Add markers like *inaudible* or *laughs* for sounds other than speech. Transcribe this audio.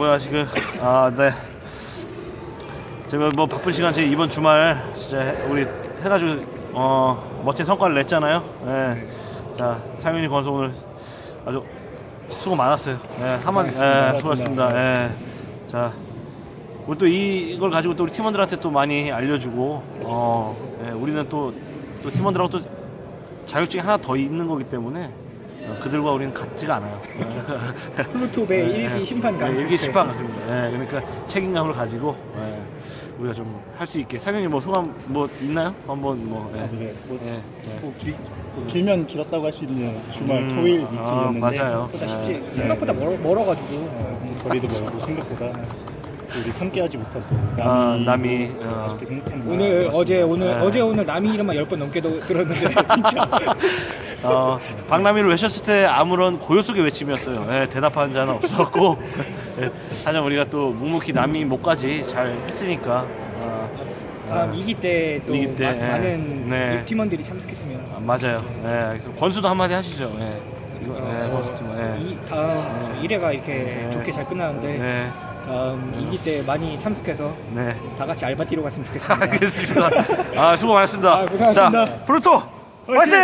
뭐야 지금 아 네. 제가 뭐 바쁜 시간 제 이번 주말 진짜 해- 우리 해가지고 어 멋진 성과를 냈잖아요. 예. 자 상윤이 건수 오늘 아주 수고 많았어요. 예, 한번 예, 수고하셨습니다. 예. 자 우리 또 이- 이걸 가지고 또 우리 팀원들한테 또 많이 알려주고 어 예, 우리는 또, 또 팀원들하고 또 자격증이 하나 더 있는 거기 때문에 어, 그들과 우리는 같지가 않아요. *laughs* 예. 플루톱의 일기 심판 관 일기 심판 같습니다. 예, 그러니까 책임감을 가지고 예, 우리가 좀 할 수 있게 상현이 뭐 소감 뭐 있나요? 한번 뭐 예. 네, 뭐, 예, 예. 뭐 길, 뭐 길면 길었다고 할 수 있는 주말 음, 토요일 아, 미팅이었는데 맞아요. 보다 쉽지 예. 생각보다 멀어, 멀어가지고 어, 거리도 멀고 생각보다 우리 함께하지 못하고 남이, 아, 남이, 어. 아쉽게 생각하는 오늘 것 어제 오늘 네. 어제 오늘 남이 이름만 열 번 넘게 도- 들었는데 *laughs* 진짜 어, 박남희를 외쳤을 때 아무런 고요 속의 외침이었어요. 예, 대답하는 자는 없었고 *laughs* 예, 하지만 우리가 또 묵묵히 남이 목까지 잘 했으니까 아, 다음 이기 때 또 이기 때, 예. 많은 네. 팀원들이 참석했으면 아, 맞아요. 예, 알겠습니다. 권수도 한마디 하시죠. 예. 이거, 예, 권수 팀. 예. 이 다음 1회가 이렇게 좋게 잘 끝나는데 네, 다음 이기 때 많이 참석해서 네. 다 같이 알바 뛰러 갔으면 좋겠습니다. *laughs* 알겠습니다. 아, 수고 많았습니다. 아, 고생하셨습니다. 자, 프루토 화이팅!